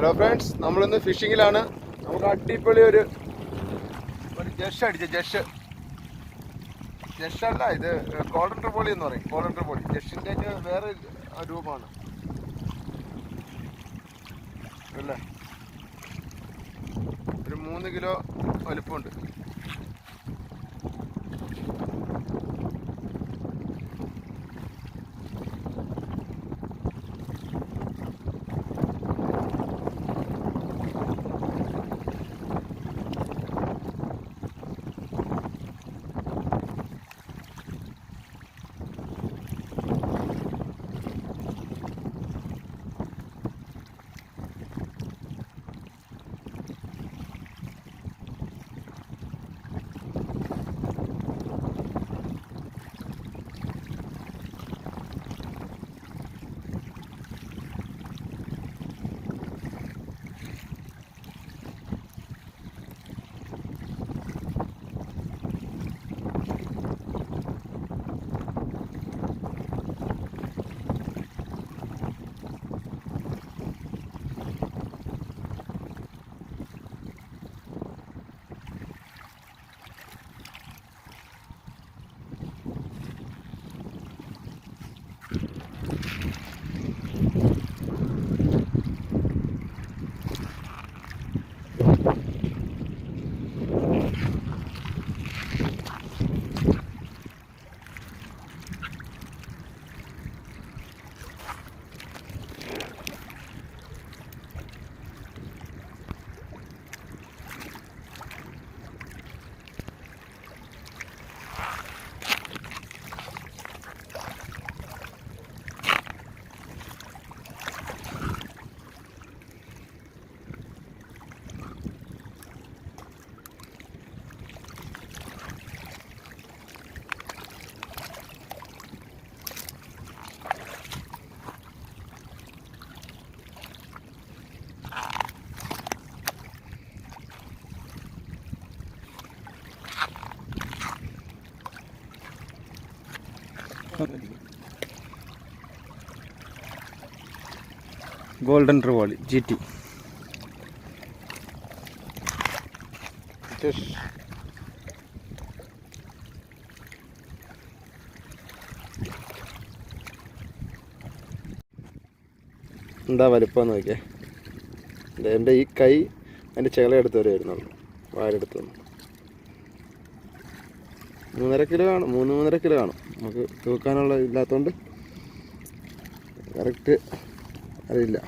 Hello friends നമ്മളിന്ന് ഫിഷിങ്ങിലാണ് നമുക്ക് അടിപൊളി ഒരു ഒരു ജഷ് അടിച്ച ജഷ്. ജഷ് അല്ല ഇത് ഗോൾഡൻ ട്രിപ്പോളി എന്ന് പറയും. ഗോൾഡൻ ട്രിപ്പോളി ഒക്കെ വേറെ രൂപമാണ്. അല്ലേ? ഒരു മൂന്ന് കിലോ വലുപ്പമുണ്ട്. ഗോൾഡൻ റിവാളി ജി ടി എന്താ വലിപ്പം നോക്കിയേ? എന്റെ ഈ കൈ അതിന്റെ ചെകളയെടുത്ത് വരെ വരുന്നുള്ളൂ വാലെടുത്ത് വന്നു. മൂന്നര കിലോ കാണും മൂന്ന് മൂന്നര കിലോ കാണും നമുക്ക് തൂക്കാനുള്ള ഇല്ലാത്തതുകൊണ്ട് കറക്റ്റ് അറിയില്ല.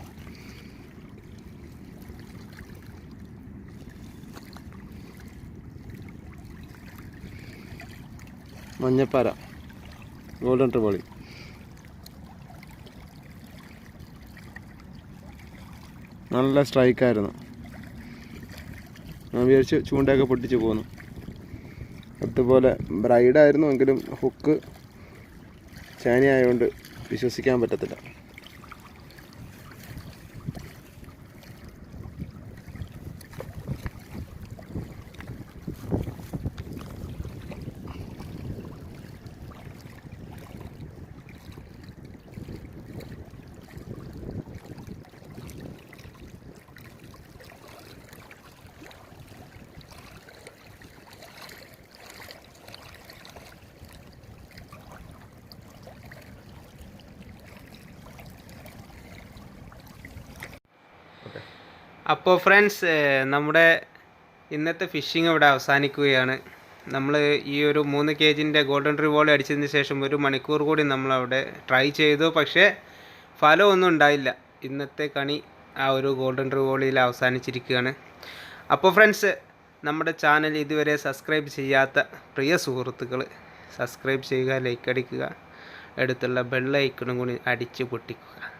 മഞ്ഞപ്പാര. ഗോൾഡൻ ട്രിപ്പോളി നല്ല സ്ട്രൈക്കായിരുന്നു ഞാൻ വിചാരിച്ച് ചൂണ്ടയൊക്കെ പൊട്ടിച്ച് പോന്നു. അതുപോലെ ബ്രൈഡായിരുന്നു എങ്കിലും ഹുക്ക് ചേനയായതുകൊണ്ട് വിശ്വസിക്കാൻ പറ്റത്തില്ല. അപ്പോൾ ഫ്രണ്ട്സ് നമ്മുടെ ഇന്നത്തെ ഫിഷിംഗ് ഇവിടെ അവസാനിക്കുകയാണ്. നമ്മൾ ഈ ഒരു മൂന്ന് കെ ജിന്റെ ഗോൾഡൻ റിവോൾ അടിച്ചതിന് ശേഷം ഒരു മണിക്കൂർ കൂടി നമ്മളവിടെ ട്രൈ ചെയ്തു. പക്ഷേ ഫലമൊന്നും ഉണ്ടായില്ല. ഇന്നത്തെ കണി ആ ഒരു ഗോൾഡൻ റിവോളിയിൽ അവസാനിച്ചിരിക്കുകയാണ്. അപ്പോൾ ഫ്രണ്ട്സ് നമ്മുടെ ചാനൽ ഇതുവരെ സബ്സ്ക്രൈബ് ചെയ്യാത്ത പ്രിയ സുഹൃത്തുക്കൾ സബ്സ്ക്രൈബ് ചെയ്യുക ലൈക്ക് അടിക്കുക അടുത്തുള്ള ബെല്ലൈക്കണും കൂടി അടിച്ച് പൊട്ടിക്കുക.